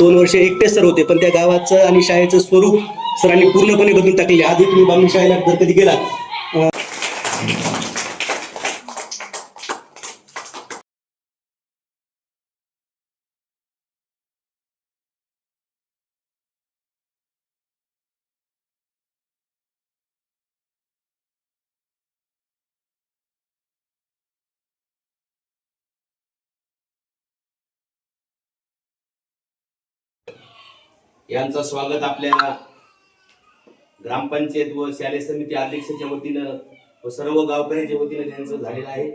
दोन वर्ष एकटेच सर होते पण त्या गावाचं आणि शाळेचं स्वरूप सरांनी पूर्णपणे बदलून टाकले आधी तुम्ही बामणी शाळेला जर कधी गेला यांचं स्वागत आपल्या ग्रामपंचायत व शालेय समिती अध्यक्षाच्या वतीनं व सर्व गावकऱ्यांच्या वतीनं त्यांचं झालेलं आहे.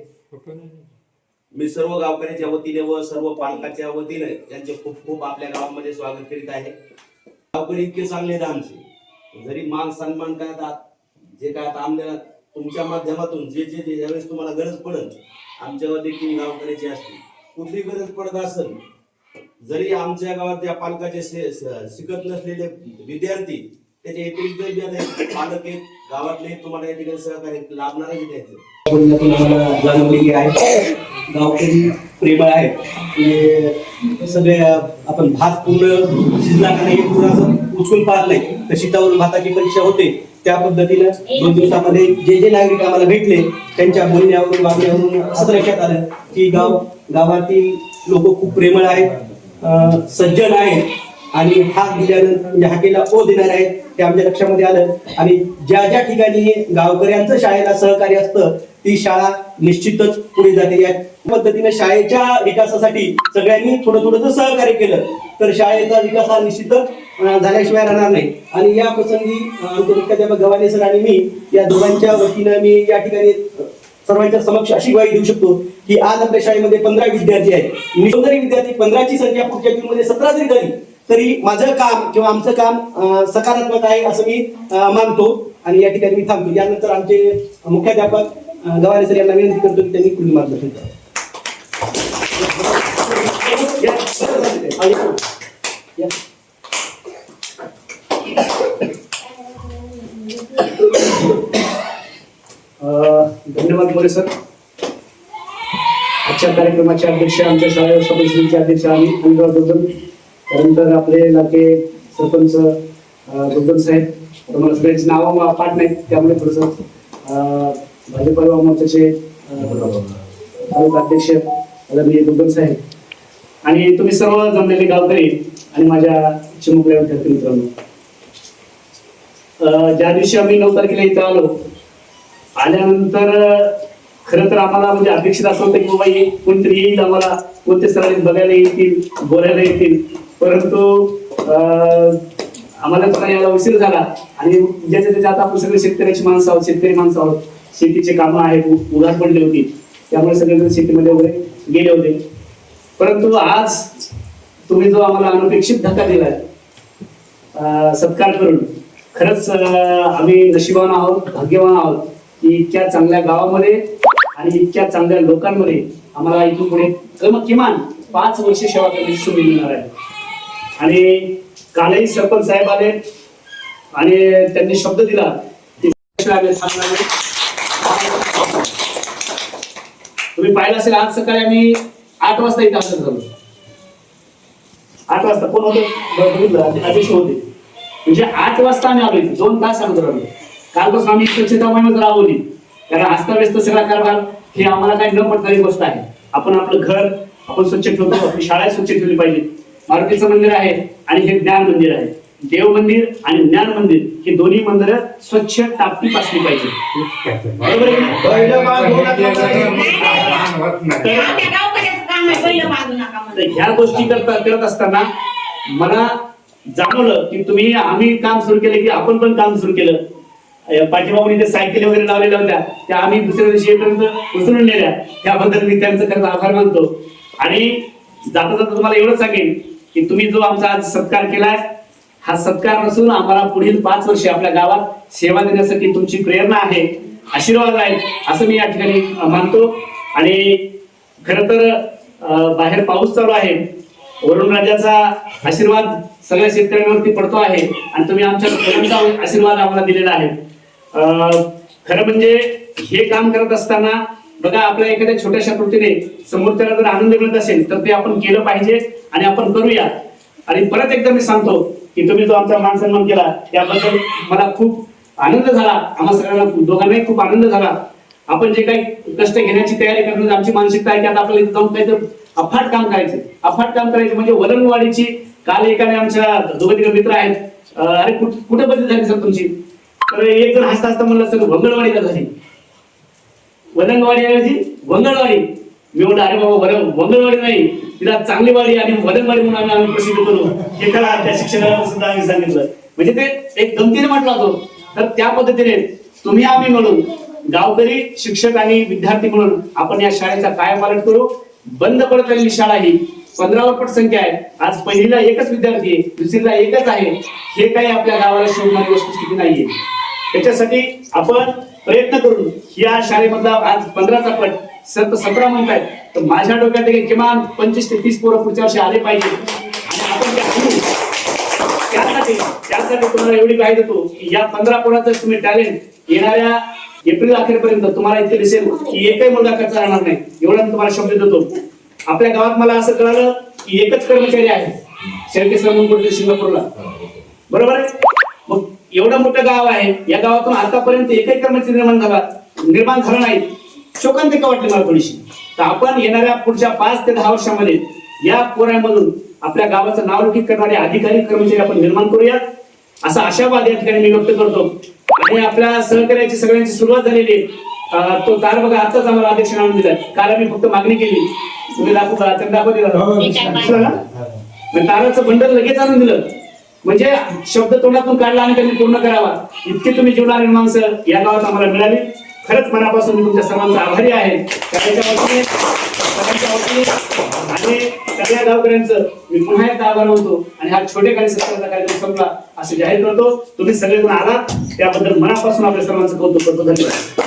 मी सर्व गावकऱ्यांच्या वतीने व सर्व पालकाच्या वतीने यांचे खूप खूप आपल्या गावामध्ये स्वागत करीत आहे. गावकरी इतके चांगले आहेत आमचे जरी मान सन्मान काय आता जे काय आता आमच्या तुमच्या माध्यमातून जे जे जे ज्यावेळेस तुम्हाला गरज पडेल आमच्यावर देखील गावकऱ्याची असते कुठली गरज पडत असेल जरी आमच्या गावात त्या पालकाचे शिकत नसलेले विद्यार्थी त्याचे व्यतिरिक्त पालक आहेत गावातले तुम्हाला या ठिकाणी सहकार्य लाभणार आहे आम्हाला जाणवलेली आहे गावकरी प्रेमळ आहेत. सगळे आपण भात पूर्ण शिजला का नाही पूर्ण उचलून पाहत नाही. तर शीतावरून भाताची परीक्षा होते. त्या पद्धतीनं दोन दिवसामध्ये जे जे नागरिक आम्हाला भेटले त्यांच्या बोलण्यावरून वागण्यावरून असं लक्षात आलं की गाव गावातील लोक खूप प्रेमळ आहेत. सज्जन आहेत आणि हाक दिल्यानंतर म्हणजे हाकेला ओ देणार आहेत ते आमच्या लक्षामध्ये आलं. आणि ज्या ज्या ठिकाणी गावकऱ्यांचं शाळेला सहकार्य असतं ती शाळा निश्चितच पुढे जाते. या पद्धतीने शाळेच्या विकासासाठी सगळ्यांनी थोडं थोडं सहकार्य केलं तर शाळेचा विकास हा निश्चितच झाल्याशिवाय राहणार नाही. आणि या प्रसंगी आमचे मुख्याध्यापक गव्हाणे सर आणि मी या दोघांच्या वतीनं मी या ठिकाणी सर्वांच्या समक्ष अशी ग्वाही देऊ शकतो की आज आपल्या शाळेमध्ये पंधरा विद्यार्थी आहेत. मी जरी विद्यार्थी पंधराची संख्या पुढच्या जूनमध्ये सतरा जरी झाली तरी माझं काम किंवा आमचं काम सकारात्मक आहे असं मी मानतो. आणि या ठिकाणी मी थांबतो. यानंतर आमचे मुख्याध्यापक गवारे सर यांना विनंती करतो की त्यांनी पुढील मार्गदर्शन करावं या. या. अं, धन्यवाद मोरे सर आजच्या कार्यक्रमाचे अध्यक्ष आमच्या शाळा समितीचे अध्यक्ष आम्ही अनुराग दुर्गम त्यानंतर आपले लाखे सरपंच अं, दुर्गम साहेब आता मला सगळ्यांची नावं पाठ नाहीत त्यामुळे थोडस भाजपा युवा मोर्चाचे तालुका अध्यक्ष आदरणीय दुर्गम साहेब. आणि तुम्ही सर्व जमलेले गावकरी आणि माझ्या चिमुकल्या विद्यार्थी मित्रांनो ज्या दिवशी आम्ही नऊ तारखेला इथं आलो आल्यानंतर खरं तर आम्हाला म्हणजे अपेक्षित असं होतं की बाबा हे कोणतरी येईल आम्हाला कोणते सर बघायला येतील बोलायला येतील. परंतु आम्हाला थोडा यायला उशीर झाला. आणि ज्याच्या त्याच्या आता आपण सगळे शेतकऱ्याची माणसं आहोत शेतकरी माणसं आहोत. शेतीचे कामं आहेत उ- उघाड पडली होती. त्यामुळे सगळेजण शेतीमध्ये वगैरे गेले होते. परंतु आज तुम्ही जो आम्हाला अनपेक्षित धक्का दिला सत्कार करून खरंच आम्ही नशिबान आहोत भाग्यवान आहोत की इतक्या चांगल्या गावामध्ये आणि इतक्या चांगल्या लोकांमध्ये आम्हाला इथून पुढे किमान पाच वर्ष सेवा करण्याची संधी मिळणार आहे. आणि कालही सरपंच साहेब आले आणि त्यांनी शब्द दिला तुम्ही पाहिलं असेल आज सकाळी आम्ही आठ वाजता इथे हजर झालो. आठ वाजता कोण होते? अध्यक्ष होते. म्हणजे आठ वाजता आम्ही आलो दोन तास अगोदर आलो. कालपासून आम्ही स्वच्छता मोहीमच राबवली कारण अस्ताव्यस्त सगळा कारभार. हे आम्हाला काही न पडणारी गोष्ट आहे. आपण आपलं घर आपण स्वच्छ ठेवतो आपली शाळा स्वच्छ ठेवली पाहिजे. मारुतीचं मंदिर आहे आणि हे ज्ञान मंदिर आहे. देव मंदिर आणि ज्ञान मंदिर हे दोन्ही मंदिर स्वच्छ टापटीप असली पाहिजे. ह्या गोष्टी करता करत असताना मला जाणवलं की तुम्ही आम्ही काम सुरू केलं की आपण पण काम सुरू केलं. पाठीमागून इथे सायकल वगैरे लावलेल्या होत्या. त्या आम्ही दुसऱ्या दिवशी येईपर्यंत उचलून नेल्या. त्याबद्दल मी त्यांचं त्यांचा आभार मानतो. आणि जाता जाता तुम्हाला एवढंच सांगेन की तुम्ही जो आमचा आज सत्कार केलाय हा सत्कार नसून आम्हाला पुढील पाच वर्षे आपल्या गावात सेवा देण्यासाठी तुमची प्रेरणा आहे आशीर्वाद आहे असं मी या ठिकाणी मानतो. आणि खर तर बाहेर पाऊस चालू आहे. वरुण राजाचा आशीर्वाद सगळ्या शेतकऱ्यांवरती पडतो आहे आणि तुम्ही आमच्या आशीर्वाद आम्हाला दिलेला आहे. खरं म्हणजे हे काम करत असताना बघा आपल्या एखाद्या छोट्याशा कृतीने समोरच्याला जर आनंद मिळत असेल तर ते आपण केलं पाहिजे आणि आपण करूया. आणि परत एकदा मी सांगतो की तुम्ही जो आमचा मान सन्मान केला त्याबद्दल मला खूप आनंद झाला. आम्हा सगळ्यांना दोघांनाही खूप आनंद झाला. आपण जे काही कष्ट घेण्याची तयारी करून आमची मानसिकता आहे की आता आपल्याला इथं जाऊन काहीतरी अफाट काम करायचं अफाट काम करायचं म्हणजे वलणवाडीची काल एकाने आमच्या दोघे तिघं मित्र आहेत. अरे कुठ- कुठे बदली झाली सर तुमची? तर एक जण हसता हसता म्हणलं सगळं भंगळवाडीला झाली. वदनवाडी ऐवजी वंगळवाडी मी म्हणलं अरे बाबा बरं वंगळवाडी नाही तिला चांगली वाडी आणि वदनवाडी म्हणून आम्ही आम्ही प्रसिद्ध करू. हे करा त्या शिक्षकाला सुद्धा आम्ही सांगितलं. म्हणजे ते एक गमतीने म्हटलं होतो. तर त्या पद्धतीने तुम्ही आम्ही मिळून गावकरी शिक्षक आणि विद्यार्थी म्हणून आपण या शाळेचा कायापालट करू. बंद पडत आलेली शाळा ही. पंधरावर पट संख्या आहे. आज पहिलीला एकच विद्यार्थी आहे दुसरीला एकच आहे. हे काही आपल्या गावाला शोधणारी वस्तुस्थिती नाहीये. त्याच्यासाठी आपण प्रयत्न करून या शाळेमधला आज पंधराचा पट सत सतरा म्हणतायत. तर माझ्या डोक्यात किमान पंचवीस ते तीस पोरं पुढच्या वर्षी आले पाहिजे. आणि आपण त्यासाठी त्यासाठी तुम्हाला एवढी काय देतो की या पंधरा पोराचं तुम्ही टॅलेंट येणाऱ्या एप्रिल अखेरपर्यंत तुम्हाला इथे दिसेल की एकही मुलगा कच्चा राहणार नाही. एवढा तुम्हाला शब्द देतो. आपल्या गावात मला असं कळालं की एकच कर्मचारी आहे. शेळके सर म्हणून सिंगापूरला बरोबर आहे? मग एवढं मोठं गाव आहे. या गावातून आतापर्यंत एकही कर्मचारी निर्माण झाला निर्माण झाला नाही. शोकांतिका वाटली मला थोडीशी? तर आपण येणाऱ्या पुढच्या पाच ते दहा वर्षामध्ये या पोरांमधून आपल्या गावाचं नाव लौकिक करणारे अधिकारी कर्मचारी आपण निर्माण करूया असा आशावाद या ठिकाणी मी व्यक्त करतो. आणि आपल्या सहकार्याची सगळ्यांची सुरुवात झालेली आहे. तो तार बघा आताच आम्हाला अध्यक्ष आणून दिला काल आम्ही फक्त मागणी केली. तुम्ही दाखवू का? दिसलं ना? मग ताराचं बंडल लगेच आणून दिलं. म्हणजे शब्द तोंडातून काढला आणि त्यांनी पूर्ण करावा. इतकी तुम्ही जीवनारी माणसं या गावात आम्हाला मिळाली. खरंच मनापासून मी तुमच्या सर्वांचा आभारी आहे. त्याच्या वतीने सगळ्यांच्या वतीने आणि सगळ्या गावकऱ्यांचं मी पुन्हा एकदा आभार मानतो. आणि हा छोटेखानी सत्काराचा कार्यक्रम संपला असं जाहीर करतो. तुम्ही सगळेजण आलात त्याबद्दल मनापासून आपल्या सर्वांचं कौतुक करतो. धन्यवाद.